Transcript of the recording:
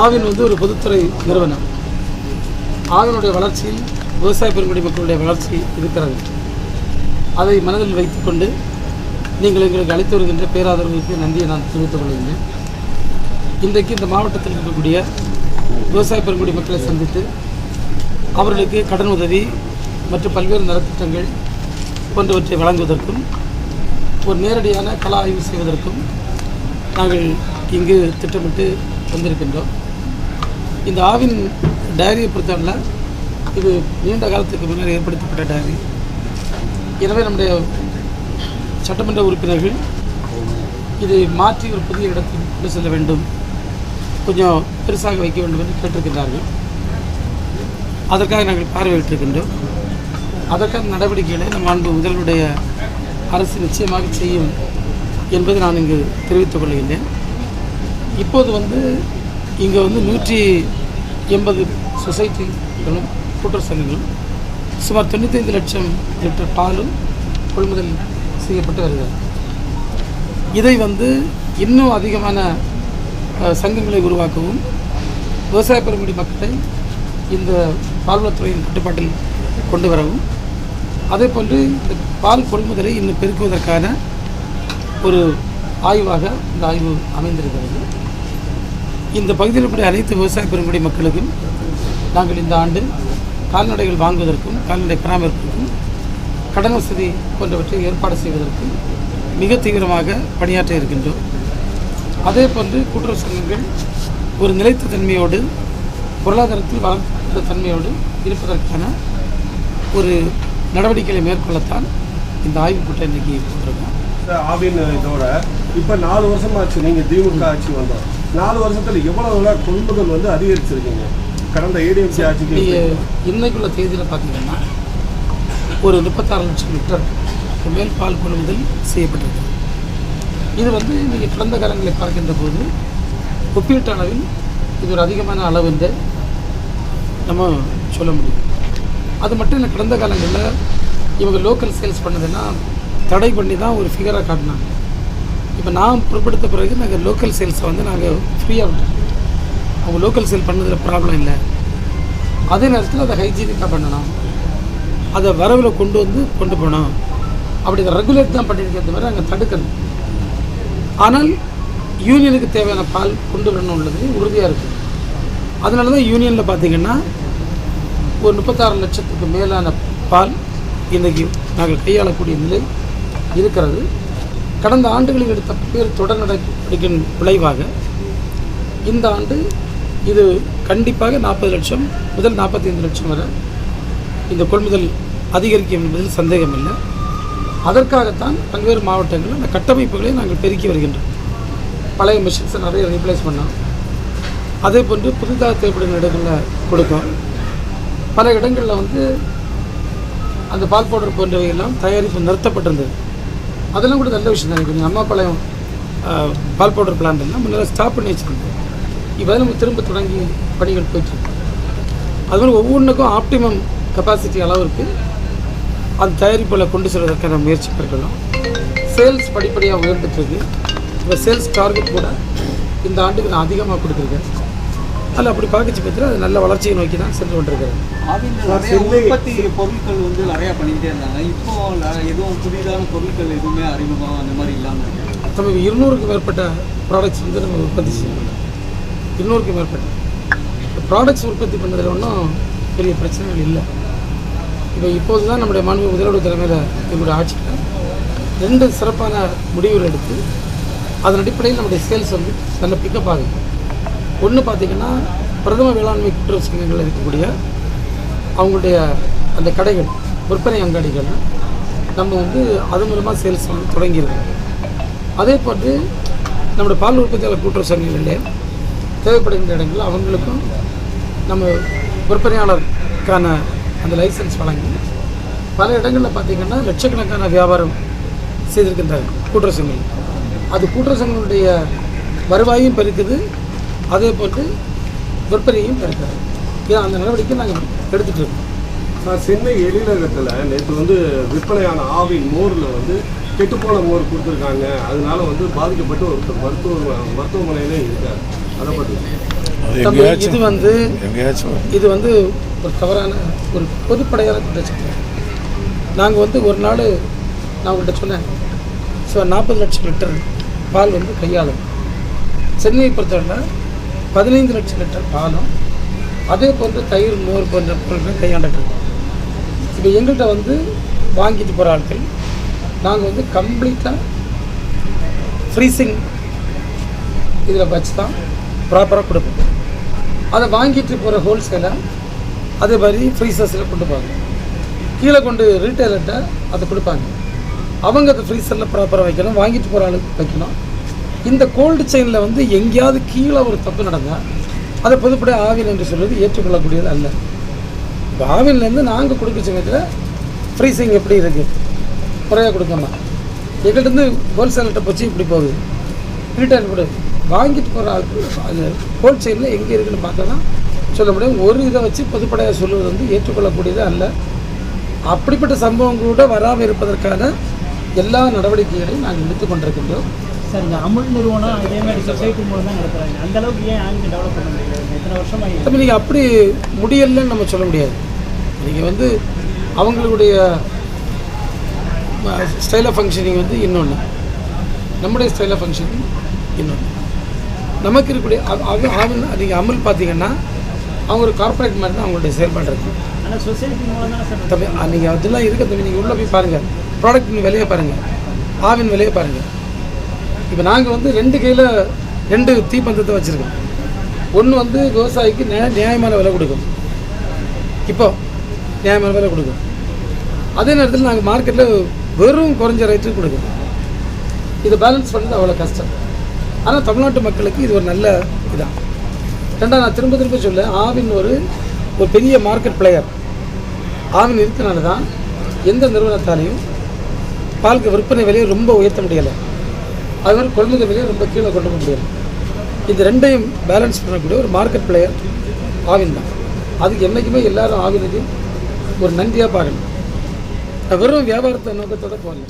ஆவின் வந்து ஒரு பொதுத்துறை நிறுவனம். ஆவினுடைய வளர்ச்சியில் விவசாய பெருங்குடி மக்களுடைய வளர்ச்சி இருக்கிறது. அதை மனதில் வைத்துக்கொண்டு நீங்கள் எங்களுக்கு அளித்து வருகின்ற பேராதரவுக்கு நன்றியை நான் தெரிவித்துக் கொள்கின்றேன் இன்றைக்கு இந்த மாவட்டத்தில் இருக்கக்கூடிய விவசாய பெருங்குடி மக்களை சந்தித்து அவர்களுக்கு கடன் உதவி மற்றும் பல்வேறு நலத்திட்டங்கள் போன்றவற்றை வழங்குவதற்கும் ஒரு நேரடியான கள ஆய்வு செய்வதற்கும் நாங்கள் இங்கு திட்டமிட்டு வந்திருக்கின்றோம். இந்த ஆவின் டைரியை பொறுத்தவரையில் இது நீண்ட காலத்துக்கு முன்னர் ஏற்படுத்தப்பட்ட டைரி எனவே நம்முடைய சட்டமன்ற உறுப்பினர்கள் இதை மாற்றி ஒரு புதிய இடத்தில் கொண்டு செல்ல வேண்டும். கொஞ்சம் பெருசாக வைக்க வேண்டும் என்று கேட்டிருக்கின்றார்கள். அதற்காக நாங்கள் பார்வையிட்டிருக்கின்றோம். அதற்கான நடவடிக்கைகளை நம் அன்பு முதல்வருடைய அரசு நிச்சயமாக செய்யும் என்பதை நான் இங்கு தெரிவித்துக் கொள்கின்றேன். இப்போது வந்து இங்கே வந்து நூற்றி எண்பது சொசைட்டிகளும் கூட்டுறவு சங்கங்களும் சுமார் தொண்ணூத்தைந்து லட்சம் லிட்டர் பாலும் கொள்முதல் செய்யப்பட்டு வருகிறது. இதை வந்து இன்னும் அதிகமான சங்கங்களை உருவாக்கவும் விவசாய பெருங்குடி மக்களை இந்த பால்வளத்துறையின் கட்டுப்பாட்டில் கொண்டு வரவும் அதே போன்று இந்த பால் கொள்முதலை இன்னும் பெருக்குவதற்கான ஒரு ஆய்வாக இந்த ஆய்வு அமைந்திருக்கிறது. இந்த பகுதியில் கூடிய அனைத்து விவசாய பெருங்குடி மக்களுக்கும் நாங்கள் இந்த ஆண்டு கால்நடைகள் வாங்குவதற்கும் கால்நடை பராமரிப்பிற்கும் கடன் வசதி போன்றவற்றை ஏற்பாடு செய்வதற்கும் மிக தீவிரமாக பணியாற்ற இருக்கின்றோம். அதே போன்று கூட்டுறவு சங்கங்கள் ஒரு நிலைத்த தன்மையோடு பொருளாதாரத்தில் வளர்ந்த தன்மையோடு இருப்பதற்கான ஒரு நடவடிக்கைகளை மேற்கொள்ளத்தான் இந்த ஆய்வுக் கூட்டம் இன்றைக்கி போட்டிருக்கோம் ஆவின் இதோட இப்போ நாலு வருஷமாச்சு நீங்கள் திமுக ஆட்சி வந்தோம். நாலு வருஷத்துல எவ்வளவு கொள்முதல் வந்து அதிகரிச்சிருக்கீங்க? கடந்த ஏடிஎம்சி ஆட்சிக்கு இன்னைக்குள்ள தேதியில் பார்த்தீங்கன்னா ஒரு முப்பத்தாறு லட்சம் லிட்டர் மேல் பால் கொள்முதல் செய்யப்பட்டிருக்கு. இது வந்து நீங்கள் கடந்த காலங்களை பார்க்கின்ற போது ஒப்பீட்டு அளவில் இது ஒரு அதிகமான அளவு என்று நம்ம சொல்ல முடியும். அது மட்டும் இல்லை கடந்த காலங்களில் இவங்க லோக்கல் சேல்ஸ் பண்ணதுன்னா தடை பண்ணி தான் ஒரு ஃபிகராக காட்டினாங்க. இப்போ நான் பொருட்படுத்த பிறகு நாங்கள் லோக்கல் சேல்ஸை வந்து நாங்கள் ஃப்ரீயாக விட்டோம். அவங்க லோக்கல் சேல் பண்ணதில் ப்ராப்ளம் இல்லை. அதே நேரத்தில் அதை ஹைஜீனிக்காக பண்ணணும். அதை வரவில் கொண்டு வந்து கொண்டு போகணும். அப்படி இதை ரெகுலேட் தான் பண்ணியிருக்கிறது மாதிரி அங்கே தடுக்கணும். ஆனால் யூனியனுக்கு தேவையான பால் கொண்டு வரணும் உள்ளது உறுதியாக இருக்குது அதனால தான் யூனியனில் பார்த்தீங்கன்னா ஒரு முப்பத்தாறு லட்சத்துக்கு மேலான பால் இன்றைக்கி நாங்கள் கையாளக்கூடிய நிலை இருக்கிறது. கடந்த ஆண்டுகளில் எடுத்த பல்வேறு தொடர் நடவடிக்கையின் விளைவாக இந்த ஆண்டு இது கண்டிப்பாக நாற்பது லட்சம் முதல் நாற்பத்தைந்து லட்சம் வரை இந்த கொள்முதல் அதிகரிக்கும் என்பதில் சந்தேகம் இல்லை அதற்காகத்தான் பல்வேறு மாவட்டங்களில் அந்த கட்டமைப்புகளை நாங்கள் பெருக்கி வருகின்றோம். பழைய மிஷின்ஸை நிறைய ரீப்ளேஸ் பண்ணோம் அதே போன்று புதிதாக தேவைப்படும் இடங்களில் கொடுக்கும் பல இடங்களில் வந்து அந்த பால் பவுடர் போன்றவை எல்லாம் தயாரிப்பு நிறுத்தப்பட்டிருந்தது. அதெல்லாம் கூட நல்ல விஷயம் தான். கொஞ்சம் அம்மாப்பாளையம் பால் பவுடர் பிளான்ட் எல்லாம் முன்னாடி ஸ்டாப் பண்ணி வச்சுருந்தோம். இப்போ நம்ம திரும்ப தொடங்கி பணிகள் போயிட்டுருக்கு. அது மாதிரி ஒவ்வொன்றுக்கும் ஆப்டிமம் கெப்பாசிட்டி அளவிற்கு அந்த தயாரிப்புகளை கொண்டு செல்வதற்கான முயற்சி பெறலாம் சேல்ஸ் படிப்படியாக உயர்ந்துட்டுருக்கு இப்போ சேல்ஸ் டார்கெட் கூட இந்த ஆண்டுக்கு நான் அதிகமாக கொடுத்துருக்கேன். அதில் அப்படி பார்க்கச்சு பட்சத்தில் அது நல்ல வளர்ச்சியை நோக்கி தான் சென்று சென்னை- உற்பத்தி பொருட்கள் வந்து நிறைய பண்ணிக்கிட்டே இருந்தாங்க. இப்போ எதுவும் புதிதான பொருட்கள் எதுவுமே அறிமுகம் அந்த மாதிரி இல்லாமல் நம்ம இருநூறுக்கு மேற்பட்ட ப்ராடக்ட்ஸ் வந்து நம்ம உற்பத்தி செய்யணும் இருநூறுக்கு மேற்பட்ட. ப்ராடக்ட்ஸ் உற்பத்தி பண்ணதில் ஒன்றும் பெரிய பிரச்சனைகள் இல்லை. இப்போ இப்போது தான் நம்முடைய மாண்பு முதல்வர் தலைமையில் எங்களுடைய ஆட்சியில் ரெண்டு சிறப்பான முடிவுகள் எடுத்து அதன் அடிப்படையில் நம்முடைய சேல்ஸ் வந்து நல்ல பிக்கப் ஆகுது. ஒன்று பார்த்திங்கன்னா பிரதம வேளாண்மை கூட்டுறவு சங்கங்களில் இருக்கக்கூடிய அவங்களுடைய அந்த கடைகள் விற்பனை அங்காடிகள் நம்ம வந்து அது மூலமாக சேல்ஸ் வந்து தொடங்கியிருக்கோம். அதே போட்டு நம்முடைய பால் உற்பத்தியாளர் கூட்டுறவு சங்கங்களிலே தேவைப்படுகின்ற இடங்களில் அவங்களுக்கும் நம்ம விற்பனையாளருக்கான அந்த லைசன்ஸ் வழங்கி பல இடங்களில் பார்த்திங்கன்னா லட்சக்கணக்கான வியாபாரம் செய்திருக்கின்றார்கள் கூட்டுறவு சங்கங்கள். அது கூட்டுறவு சங்கங்களுடைய வருவாயும் பெருக்குது அதே போன்று விற்பனையும் பெருக்குது இது அந்த நடவடிக்கை நாங்கள் எடுத்துகிட்டு இருக்கோம் சார் சென்னை எழிலகத்தில் நேற்று வந்து விற்பனையான ஆவின் மோரில் வந்து கெட்டுப்போன மோர் கொடுத்துருக்காங்க. அதனால வந்து பாதிக்கப்பட்டு ஒருத்தர் மருத்துவ மருத்துவமனையிலே இருக்கார். அதை பற்றி இது வந்து எங்கேயாச்சும் இது வந்து ஒரு தவறான ஒரு பொதுப்படையான குற்றச்சாட்டு நாங்கள் வந்து ஒரு நாள் நான் உங்கள்கிட்ட சொன்னேன். ஸோ நாற்பது லட்சம் லிட்டர் பால் வந்து கையாளும் சென்னையை பொறுத்தவரை பதினைந்து லட்சம் லிட்டர் பாலும் அதே போன்று தயிர் மோர் போன்ற பொருட்கள் கையாண்டுட்டு இப்போ எங்கள்கிட்ட வந்து வாங்கிட்டு போகிற ஆட்கள் நாங்கள் வந்து கம்ப்ளீட்டாக ஃப்ரீசிங் இதில் வச்சு தான் ப்ராப்பராக கொடுப்போம். அதை வாங்கிட்டு போகிற ஹோல்சேலை அதே மாதிரி ஃப்ரீசர்ஸில் கொண்டு போவாங்க. கீழே கொண்டு ரீட்டைலர்கிட்ட அதை கொடுப்பாங்க. அவங்க அதை ஃப்ரீசரில் ப்ராப்பராக வைக்கணும் வாங்கிட்டு போகிற ஆளுக்கு வைக்கணும். இந்த கோல்டு செயினில் வந்து எங்கேயாவது கீழே ஒரு தப்பு நடந்தால் அதை பொதுப்படைய ஆவின் என்று சொல்வது ஏற்றுக்கொள்ளக்கூடியது அல்ல. இப்போ ஆவின்லேருந்து நாங்கள் கொடுக்க சமயத்தில் ஃப்ரீசிங் எப்படி இருக்குது குறையாக கொடுக்கணும் எங்கள்கிட்ட ஹோல்சேல்கிட்ட போச்சு இப்படி போகுது. ரிட்டர்ன் கொடு. வாங்கிட்டு போகிற ஆளுக்கு அது ஹோல்சேலில் எங்கே இருக்குன்னு பார்த்தா தான் சொல்ல முடியும். ஒரு இதை வச்சு பொதுப்படையாக சொல்வது வந்து ஏற்றுக்கொள்ளக்கூடியது அல்ல. அப்படிப்பட்ட சம்பவம் கூட வராமல் இருப்பதற்கான எல்லா நடவடிக்கைகளையும் நாங்கள் எடுத்து கொண்டிருக்கின்றோம் சார் இந்த அமுல் நிறுவனம் இதே மாதிரி சொசைட்டி மூலம் தான் நடத்துறாங்க. அந்த அளவுக்கு ஏன் ஆங்கில டெவலப் பண்ண முடியல? எத்தனை வருஷமா இது? தம்பி நீங்கள் அப்படி முடியலன்னு நம்ம சொல்ல முடியாது. நீங்கள் வந்து அவங்களுடைய ஸ்டைல் ஆஃப் ஃபங்க்ஷனிங் வந்து இன்னொன்று நம்முடைய ஸ்டைல் ஆஃப் ஃபங்க்ஷனிங் இன்னொன்று நமக்கு இருக்கக்கூடிய அவ- அவ- ஆவின் நீங்கள் அமுல் பார்த்தீங்கன்னா அவங்க ஒரு கார்ப்பரேட் மாதிரி தான் அவங்களுடைய செயல்பாடு இருக்குது ஆனா சொசைட்டி மூலம் தம்பி நீங்கள் அதெல்லாம் இருக்க தம்பி நீங்கள் உள்ளே போய் பாருங்கள் ப்ராடக்ட் விலையை பாருங்கள் ஆவின் விலையை பாருங்கள் இப்போ நாங்கள் வந்து ரெண்டு கையில் ரெண்டு தீப்பந்தத்தை வச்சுருக்கோம். ஒன்று வந்து விவசாயிக்கு நியா நியாயமான விலை கொடுக்கும். இப்போ நியாயமான விலை கொடுக்கும். அதே நேரத்தில் நாங்கள் மார்க்கெட்டில் வெறும் குறைஞ்ச ரேட்டுக்கு கொடுக்குறோம் இதை பேலன்ஸ் பண்ணுறது அவ்வளோ கஷ்டம். ஆனால் தமிழ்நாட்டு மக்களுக்கு இது ஒரு நல்ல இதான் ரெண்டாவது நான் திரும்ப திரும்ப சொல்ல ஆவின் ஒரு ஒரு பெரிய மார்க்கெட் பிளேயர் ஆவின் இருக்கிறனால தான் எந்த நிறுவனத்தாலையும் பாலுக்கு விற்பனை விலையை ரொம்ப உயர்த்த முடியலை. அதனால் மாதிரி கொள்முதல் விலையை ரொம்ப கீழே கொண்டு போக முடியாது இது ரெண்டையும் பேலன்ஸ் பண்ணக்கூடிய ஒரு மார்க்கெட் பிளேயர் ஆவின் தான் அதுக்கு என்றைக்குமே எல்லாரும் ஆவினுக்கு ஒரு நன்றியாக பார்க்கணும். வெறும் வியாபாரத்தை நோக்கத்தோட போகல.